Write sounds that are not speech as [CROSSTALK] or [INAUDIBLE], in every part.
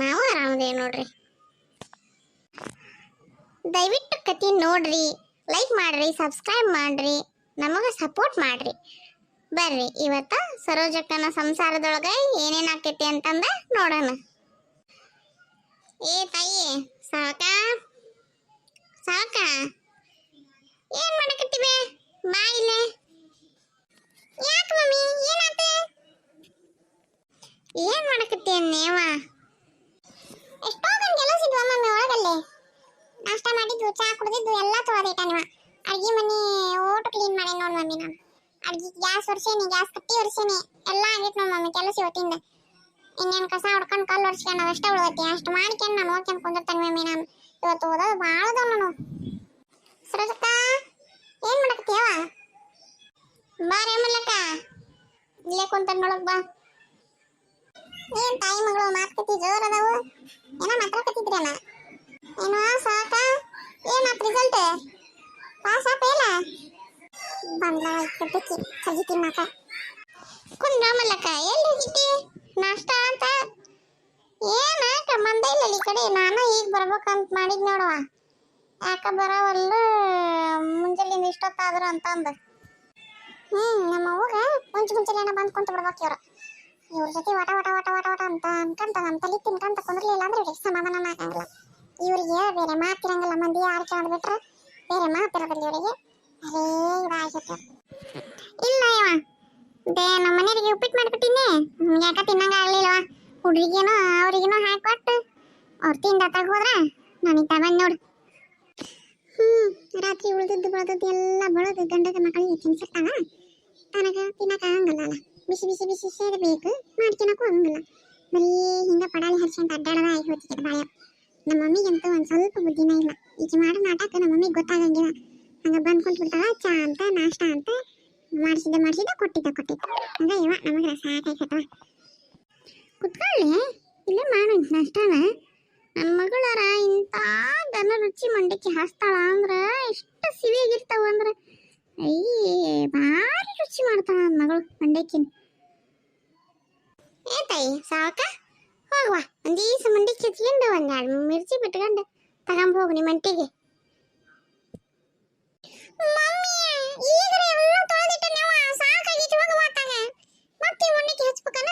ನಾವು ಆರಾಮದೇವಿ ನೋಡ್ರಿ. ದಯವಿಟ್ಟು ಕತಿ ನೋಡ್ರಿ ಲೈಕ್ ಮಾಡ್ರಿ ಸಬ್ಸ್ಕ್ರೈಬ್ ಮಾಡ್ರಿ, ನಮಗೆ ಸಪೋರ್ಟ್ ಮಾಡ್ರಿ. ಬರ್ರಿ, ಇವತ್ತ ಸರೋಜಕ್ಕನ ಸಂಸಾರದೊಳಗೆ ಏನೇನ್ ಆಕೈತಿ ಅಂತಂದ ನೋಡೋಣ. ಏ ತಾಯಿ, ಸಾಕ? ಸಾಕ? ಏನ್ ಮಾಡಕತ್ತಿವೆ? ಬಾ ಇಲ್ಲೇ. ಯಾಕೆ ಮಮ್ಮಿ, ಏನಾತ? ಏನ್ ಮಾಡಕತ್ತಿ ನೇವ ಎಷ್ಟೋ ಗಂಟೆ ಕೆಲಸ ಇದ್ವ ಮಮ್ಮಿ ಒಳಗಲ್ಲಿ ನಾಷ್ಟ ಮಾಡಿದ್ದು ಚಾ ಕುಡಿದಿದ್ದು ಎಲ್ಲ ತೊಳೆದೈಟ ನೀವ ಅಡ್ಗಿ ಮನಿ ಓಟು ಕ್ಲೀನ್ ಮಾಡಿ ನೋಡ್ ಮಮ್ಮಿ ನಾನು. ಅಡ್ಗಿ ಗ್ಯಾಸ್ ಒರ್ಸೇನಿ, ಗ್ಯಾಸ್ ಕಟ್ಟಿ ಒರ್ಸೇನಿ, ಎಲ್ಲ ಆಗೈತೆ ನೋಡ್ ಮಮ್ಮಿ ಕೆಲಸ ಇವತ್ತಿಂದ. ಇನ್ನೇನು ಕಸ ಹೊಡ್ಕೊಂಡು ಕಲ್ಲು ಒರ್ಸ್ಕೊಂಡು ಅಷ್ಟೇ ಉಳ್ದೈತಿ ಅಷ್ಟು ಮಾಡ್ಕೊಂಡು ನಾನು ನೋಡ್ಕೊಂಡು ಕುಂದಿರ್ತಾನೆ ಮಮ್ಮಿ ನಾನು. ಇವತ್ತು ಓದೋದು ಭಾಳ ಅದಾವ ನಾನು ಸರಸಕ್ಕ ಏನು ಮಾಡಕತ್ತೀಯವ ಬಾರೆ ಮಲ್ಲಕ್ಕ ಇಲ್ಲೇ ಕುಂತ ನೋಡಕ್ ಬಾ. ಏನ್ ತಾಯಿ ಮಗಳು ಮಾತುಕತಿ ಜೋರ್ ಅದಾವು? ಏನೋ ಮಾತಾಡ್ಕತ್ತಿದ್ರೇನ ಏನೋ ಸಾಕ? ಏನಾತ್ ರಿಸಲ್ಟ್ ಪಾಸ್ ಆಪೇಲ ಬಂದ್ಲ ಇಕ್ಕಿ ಸಜಿತಿ ಮಾಕ ಕುಂದ್ರ ಮಲ್ಲಕ್ಕ, ಎಲ್ಲಿ ಹೋಗಿದ್ದಿ ನಾಷ್ಟ ಅಂತ? ಏನ ಬಂದ ಇಲ್ಲ ಈ ಕಡೆ. ನಾನು ಈಗ ಬರ್ಬೇಕಂತ ಮಾಡಿದ್ ನೋಡವ. ಯಾಕ ಬರವಲ್ಲ ಮುಂಜಾನಿಂದ ಇಷ್ಟೊತ್ತಾದ್ರು ಅಂತಂದ. ಹ್ಮ್, ನಮ್ಮ ಅವ್ವಗ ಮುಂಚೆ ಮುಂಚೆನೆ ಬಂದ್ ಕುಂತ ಬಿಡ್ಬೇಕು ಇವ್ರ. ಇವ್ರ ಜೊತೆ ವಟ ವಟ ವಟ ವಟ ವಟ ಅಂತ ಅನ್ಕಂತ ನಮ್ಮ ತಲೆ ತಿನ್ಕಂತ ಕುಂದ್ರಲಿಲ್ಲ ಅಂದ್ರೆ ಇವ್ರಿಗೆ ಸಮಾಧಾನ ಆಗಂಗಿಲ್ಲ. ಇವ್ರಿಗೆ ಬೇರೆ ಮಾತಿರಂಗಿಲ್ಲ ಮಂದಿ ಯಾರು ಕೇಳ್ಬಿಟ್ರೆ ಬೇರೆ ಮಾತಿರೋದಿಲ್ಲ ಇವರಿಗೆ ಅರೇ ಇದಾಗಿತ್ತು ಇಲ್ಲ ಇವ ದೇ ನಮ್ಮ ಮನೆಯವರಿಗೆ ಉಪ್ಪಿಟ್ಟು ಮಾಡ್ಬಿಟ್ಟಿನಿ ಯಾಕ ತಿನ್ನಂಗ ಆಗ್ಲಿಲ್ವ ಹುಡ್ರಿಗೇನೋ ಅವ್ರಿಗೇನೋ ಹಾಕೊಟ್ಟು ಅವ್ರ ತಿಂದ ಹೋದ್ರ ನನಗೆ ತಗೊಂಡ್ ನೋಡು ಹ್ಮ್ ರಾತ್ರಿ ಉಳ್ದದ್ದು ಬೆಳೆದದ್ದು ಎಲ್ಲ ಬೆಳೆದು ಗಂಡಗ ಮಕ್ಕಳಿಗೆ ತಿನ್ಸಿರ್ತಾನ ತನಗ ತಿನ್ನಕ ಆಗಂಗಿಲ್ಲ ಅಲ್ಲ ಬಿಸಿ ಬಿಸಿ ಬಿಸಿ ಸೇರಬೇಕು ಮಾಡ್ಕೊಳಕ್ಕೂ ಆಗಂಗಿಲ್ಲ ಬರೀ ಹಿಂಗ ಪಡಾಲಿ ಹರ್ಸ್ಕೊಂತ ಅಡ್ಡಾಡದ ಆಗಿ ಹೋಗ್ತಿದ್ದೆ ಬಾಯ ನಮ್ಮ ಮಮ್ಮಿಗಂತೂ ಒಂದು ಸ್ವಲ್ಪ ಬುದ್ಧಿನ ಇಲ್ಲ. ಈಕೆ ಮಾಡೋ ನಾಟಕ ನಮ್ಮ ಮಮ್ಮಿಗೆ ಗೊತ್ತಾಗಂಗಿಲ್ಲ. ಹಂಗೆ ಬಂದ್ ಕುಂತ್ಬಿಡ್ತಾವ ಚಾ ಅಂತ, ನಾಷ್ಟ ಅಂತ, ಮಾಡಿಸಿದ್ದೆ ಮಾಡಿಸಿದ್ದೆ ಕೊಟ್ಟಿದ್ದ ಕೊಟ್ಟಿದ್ದ. ಹಂಗ ಇವ ನಮಗೆ ಸಾಕಾಯ್ತವ ಕುತ್ಕೊಳ್ಳಿ, ಇಲ್ಲೇ ಮಾಡು ನಾಷ್ಟಾನ ನನ್ನ ಮಗಳರ ಇಂಥ ದನ ರುಚಿ ಮಂಡಕ್ಕಿ ಹಾಸ್ತಾಳ ಅಂದ್ರೆ ಎಷ್ಟು ಸಿವಿಯಾಗಿರ್ತಾವ ಅಂದ್ರೆ. ಅಯ್ಯೇ, ಭಾರಿ ರುಚಿ ಮಾಡ್ತಾಳ ನನ್ನ ಮಗಳು ಮಂಡಕ್ಕಿನ. ಏ ತಾಯಿ ಸಾಕ ಹೋಗುವ. ಒಂದೀಸ ಮಂಡಿ ಮಂಡಕ್ಕಿ ಹಚ್ಕೊಂಡು ಒಂದ್ ಎರಡು ಮಿರ್ಚಿ ಬಿಟ್ಕೊಂಡು ತಗೊಂಡ್ ಹೋಗು ನಿಮ್ಮ ಅಂಟಿಗೆ ಹೋಗ ಮಾತಾಗ ಮತ್ತೆ ಮಂಡಕ್ಕಿ ಹಚ್ಬೇಕನ?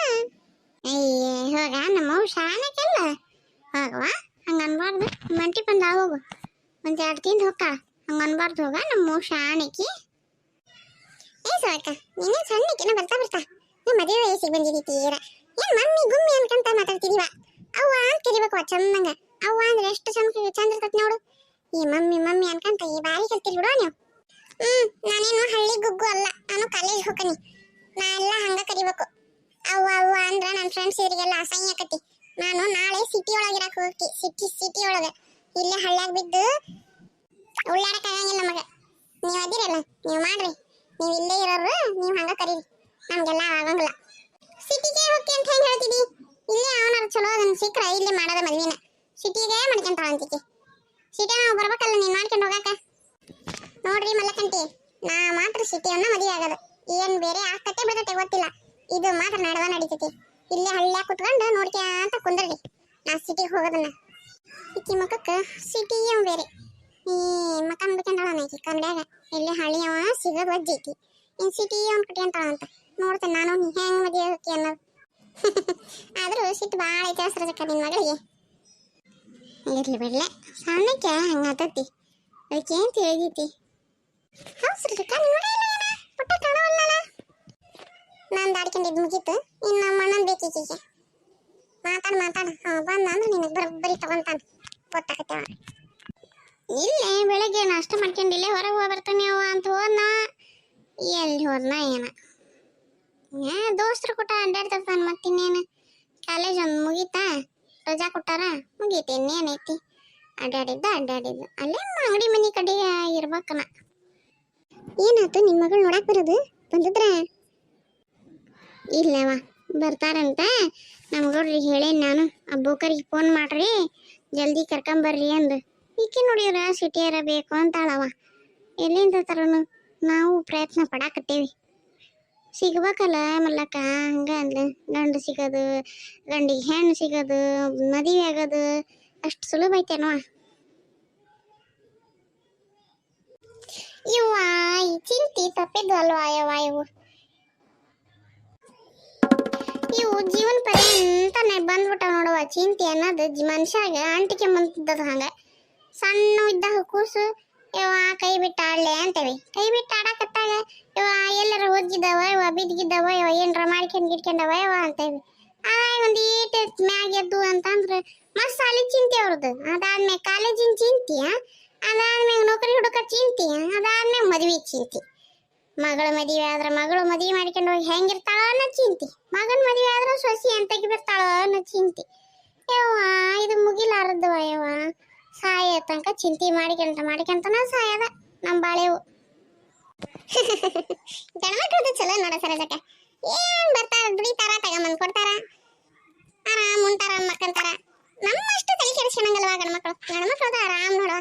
ಅಯ್ಯ, ಹೋಗ. ನಮ್ಮ ಶಾಣಕ್ಕೆಲ್ಲ. ಹೋಗವ ಹಂಗ ಅನ್ಬಾರ್ದು. ಮಂಟಿ ಬಂದ ಹೋಗು. ಒಂದ್ ಎರಡು ತಿಂದು ಹೋಗ ಹಂಗ ಅನ್ಬಾರ್ದು, ಹೋಗ ನಮ್ಮ ಶಾಣಕಿ ಏ ಸಾಕ ನೀನು ಸಣ್ಣಕಿನ ಬರ್ತಾ ಬರ್ತಾ. ನಿಮ್ಮ ಮದುವೆ ವಯಸ್ಸಿಗೆ ಬಂದಿದ್ದೀರ ಮಮ್ಮಿ ಗುಮ್ಮಿ ಅನ್ಕಂತ ಮಾತಾಡ್ತಿದೀವ ಅವ್ವ ಅಂತ ಕರಿಬೇಕು ಚಂದಂಗ. ಅವ್ವ ಅಂದ್ರೆ ಎಷ್ಟು ಚಂದ ಚಂದ ಇರ್ತೈತಿ ನೋಡು. ಈ ಮಮ್ಮಿ ಮಮ್ಮಿ ಅನ್ಕಂತ ಈ ಬಾರಿ ಕಲ್ತಿರ್ ಬಿಡುವ ನೀವು. ಹ್ಮ್, ನಾನೇನು ಹಳ್ಳಿ ಗುಗ್ಗು ಅಲ್ಲ. ನಾನು ಕಾಲೇಜ್ ಹೋಗನಿ ನಾ ಎಲ್ಲ ಹಂಗ ಕರಿಬೇಕು. ಅವ್ವ ಅವ್ವ ಅಂದ್ರ ನನ್ನ ಫ್ರೆಂಡ್ಸ್ ಇವರಿಗೆಲ್ಲ ಅಸಹ್ಯ ಆಕತಿ. ನಾನು ನಾಳೆ ಸಿಟಿ ಒಳಗಿರಕ್ ಹೋಗ್ತಿ. ಸಿಟಿ ಸಿಟಿ ಒಳಗೆ. ಇಲ್ಲೇ ಹಳ್ಳ್ಯಾಗ ಬಿದ್ದು ಉಳ್ಳಾಡಕ್ ಆಗಂಗಿಲ್ಲ ನಮಗ ನೀವ್ ಅದಿರಲ್ಲ. ನೀವ್ ಮಾಡ್ರಿ. ನೀವ್ ಇಲ್ಲೇ ಇರೋರು, ನೀವ್ ಹಂಗ ಕರೀರಿ. ನಮ್ಗೆಲ್ಲ ಆಗಂಗಿಲ್ಲ. ಸಿಟಿಗೆ ಹೋಗಿ ಅಂತ ಹೆಂಗ್ ಹೇಳ್ತಿದಿ? ಇಲ್ಲೇ ಅವನ ಚಲೋ ಅದನ್ನ ಸಿಕ್ಕರೆ ಇಲ್ಲಿ ಮಾಡೋದ ಮದ್ವಿನ. ಸಿಟಿಗೆ ಮಾಡ್ಕೊಂತ ಅಂತಿಕೆ ಸಿಟಿ ನಾವು ಬರ್ಬೇಕಲ್ಲ, ನೀನ್ ಮಾಡ್ಕೊಂಡು ಹೋಗಾಕ. ನೋಡ್ರಿ ಮಲ್ಲಕಂಟಿ ನಾ ಮಾತ್ರ ಸಿಟಿಯನ್ನ ಮದುವೆ ಆಗದು. ಏನ್ ಬೇರೆ ಆಗ್ತತೆ ಬರ್ತತೆ ಗೊತ್ತಿಲ್ಲ. ಇದು ಮಾತ್ರ ನಡೆದ ನಡೀತೈತಿ. ಇಲ್ಲೇ ಹಳ್ಳ್ಯಾಗ ಕುತ್ಕೊಂಡು ನೋಡ್ಕ್ಯಾಂತ ಕುಂದ್ರಿ ನಾ ಸಿಟಿಗೆ ಹೋಗೋದನ್ನ. ಇಕ್ಕಿ ಮಕ್ಕಕ್ಕ ಸಿಟಿ ಅವ ಬೇರೆ. ಈ ಮಕ್ಕ ಮುಡ್ಕೊಂಡಳ ಆಕಿ ಕನ್ನಡ್ಯಾಗ ಇಲ್ಲಿ ಹಳ್ಳಿಯವ ಸಿಗೋದು ವಜ್ಜೈತಿ ಇನ್ ಸಿಟಿ ಅವ್ನ ಕಟ್ಕೊಂತಾಳ ಅಂತ ನೋಡ್ತೇನೆ ನಾನು ಹೆಂಗ್ ಮದುವೆ ಹೋಗಿ ಅನ್ನೋದು. [LAUGHS] ಆದ್ರೂ ಸಿಟ್ಟು ಭಾಳ ಐತೆ ಸರಜಕ್ಕ ನಿನ್ ಮಗಳಿಗೆ. ಇರ್ಲಿ ಬಿಡ್ಲೆ, ಸಣ್ಣಕ್ಕೆ ಹಂಗಾತತಿ ಅದಕ್ಕೆ ಏನ್ ತಿಳಿದೈತಿ ಹೌದು ಸರಜಕ್ಕ ನಿನ್ ಮಗ ಇಲ್ಲ ಏನ? ಪುಟ್ಟ ಕಾಣವಲ್ಲಲ್ಲ ನಾನು ದಾಡ್ಕೊಂಡಿದ್ದು ಮುಗೀತು, ಇನ್ನು ನಮ್ಮ ಅಣ್ಣನ್ ಬೇಕೀಕಿಗೆ ಮಾತಾಡ್, ಮಾತಾಡ. ಬಂದ ಅಂದ್ರೆ ನಿನಗೆ ಬರೋಬ್ಬರಿ ತಗೊಂತಾನ. ಗೊತ್ತಾಗತ್ತೆ ಇಲ್ಲೇ ಬೆಳಗ್ಗೆ ನಾಷ್ಟ ಮಾಡ್ಕೊಂಡಿಲ್ಲೇ ಹೊರಗೆ ಹೋಗಿ ಬರ್ತಾನೆ ಅವ ಅಂತ ಹೋದ್ನ? ಎಲ್ಲಿ ಹೋದ್ನ ಏನ. ಏ, ದೋಸ್ತ್ರು ಕೂಟ ಅಡ್ಡಾಡ್ತಿರ್ತಾನ ಮತ್ತಿನ್ನೇನು? ಕಾಲೇಜ್ ಒಂದು ಮುಗೀತಾ? ರಜಾ ಕೊಟ್ಟಾರ? ಮುಗೀತು ಇನ್ನೇನೈತಿ ಅಡ್ಡಾಡಿದ್ದ ಅಡ್ಡಾಡಿದ್ದ ಅಲ್ಲೇ ಅಂಗಡಿ ಮನೆ ಕಡೆ ಇರ್ಬೇಕನ. ಏನಾಯ್ತು ನಿನ್ ಮಗಳು ನೋಡಕ್ ಬರೋದು? ಬಂದಿದ್ರ? ಇಲ್ಲವ ಬರ್ತಾರಂತ. ನಮ್ಮ ಹೇಳೇನು ಹೇಳೇನಿ ನಾನು, ಆ ಬೋಕರಿಗೆ ಫೋನ್ ಮಾಡ್ರಿ, ಜಲ್ದಿ ಕರ್ಕೊಂಬರ್ರಿ ಅಂದು. ಈಕೆ ನೋಡಿದ್ರ ಸಿಟಿಯರ ಬೇಕು ಅಂತಾಳವ ಎಲ್ಲಿಂದ ತರನು? ನಾವು ಪ್ರಯತ್ನ ಪಡಾಕತ್ತೇವಿ. ಸಿಗ್ಬೇಕಲ್ಲ, ಮಲ್ಲಕ್ಕ? ಹಂಗ ಅಂದ್ಲ. ಗಂಡು ಸಿಗೋದು, ಗಂಡಿಗೆ ಹೆಣ್ಣು ಸಿಗೋದು, ಮದುವೆ ಆಗೋದು, ಅಷ್ಟು ಸುಲಭ ಐತೇನೋ? ಇವ್ವ ಈ ಚಿಂತಿ ತಪ್ಪಿದ್ದು ಅಲ್ವಾ? ಯವ್ವ ಇವು ಇವು ಜೀವನ ಪರ್ಯಂತನೇ ಬಂದ್ಬಿಟ್ಟ ನೋಡುವ ಚಿಂತೆ ಅನ್ನೋದು. ಮನುಷ್ಯಾಗ ಅಂಟಿಕೆ ಬಂದದ ಹಂಗ. ಸಣ್ಣ ಇದ್ದಾಗ ಕೂಸು ಯವ್ವ, ಕೈ ಬಿಟ್ಟು ಆಡ್ಲೆ ಅಂತೇವಿ ಕೈ ಬಿಟ್ಟು ಆಡಕತ್ತಾಗ ಯವ್ವ, ಎಲ್ಲರ ಒಜ್ಜಿದವ ಯವ್ವ ಬಿದ್ಗಿದ್ದವ ಯವ್ವ, ಏನ್ರ ಮಾಡ್ಕೊಂಡ್ ಗಿಡ್ಕೊಂಡವ, ಯವ್ವ ಅಂತೇವಿ ಆ ಒಂದ್ ಈಟ್ ಮ್ಯಾಗ ಎದ್ದು ಅಂತಂದ್ರೆ ಮಸ್ತ್ ಸಾಲಿ ಚಿಂತೆ ಅವ್ರದ್ದು ಅದಾದ್ಮೇಲೆ ಕಾಲೇಜಿನ ಚಿಂತೆ ಅದಾದ್ಮೇಲೆ ನೌಕರಿ ಹುಡುಕ ಚಿಂತಿ ಅದಾದ್ಮೇಲೆ ಮದ್ವೆ ಚಿಂತಿ. ಮಗಳ ಮದುವೆ ಆದ್ರೆ ಮಗಳು ಮದುವೆ ಮಾಡ್ಕೊಂಡು ಹೋಗಿ ಹೆಂಗಿರ್ತಾಳ ಅನ್ನೋ ಚಿಂತಿ. ಮಗನ ಮದುವೆ ಆದ್ರೆ ಸೊಸಿ ಎಂತಕ್ಕೆ ಬರ್ತಾಳ ಅನ್ನೋ ಚಿಂತಿ. ಯವ್ವ, ಇದು ಮುಗಿಲಾರದವ ಯವ್ವ. ತನಕ ಚಿಂತೆ ಮಾಡಿಕೊಂತ ಮಾಡಿಕೊಂತನ ಸಾಯದ ನಮ್ಮ ಬಾಳೆವು. ಗಣಮಕ್ಳದ್ದು ಚಲೋ ನೋಡ ಅದಕ್ಕೆ ಏನ್ ಬರ್ತಾರ, ದುಡಿತಾರ, ತಗೊಂಬಂದ್ ಕೊಡ್ತಾರ, ಆರಾಮ್ ಉಂಟಾರ ಮಕ್ಕಂತಾರ ನಮ್ಮಷ್ಟು ತಲೆ ಕೆಡಿಸ್ಕೊಳಂಗಲ್ವಾ ಗಣಮಕ್ಳು ಗಣಮಕ್ಳದ ಆರಾಮ್ ನೋಡ.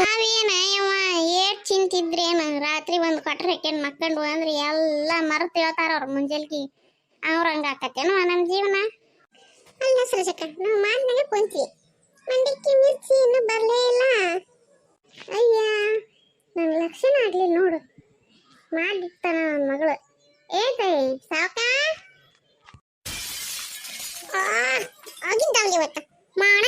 ನಾವೇನ ಯವ್ವ, ಏಟ್ ಚಿಂತಿದ್ರೇನು ರಾತ್ರಿ ಬಂದು ಕೊಟ್ರೆ ಹಾಕ್ಯನ್ ಮಕ್ಕಂಡು ಅಂದ್ರೆ ಎಲ್ಲ ಮರೆತು ಹೇಳ್ತಾರ ಅವ್ರ ಮುಂಜಾಲ್ಗಿ. ಅವ್ರ ಹಂಗ ಆಕತ್ತೇನೋ ನಮ್ಮ ಜೀವನ. ಅಲ್ಲ ಸರಜಕ್ಕ, ನಾವು ಮಾಡಿದಾಗ ಕುಂತ್ವಿ. ಮಂಡಕ್ಕಿ ಮಿರ್ಚಿ ಇನ್ನೂ ಬರಲೇ ಇಲ್ಲ. ಅಯ್ಯ ನನ್ನ ಲಕ್ಷಣ ಆಗ್ಲಿ ನೋಡು. ಮಾಡಿರ್ತಾನ ನನ್ನ ಮಗಳು. ಏತೈ ಸಾವ್ಕ? ಆಗಿದ್ದಾವ್ಲಿ ಇವತ್ತು ಮಾಡಂಗೆ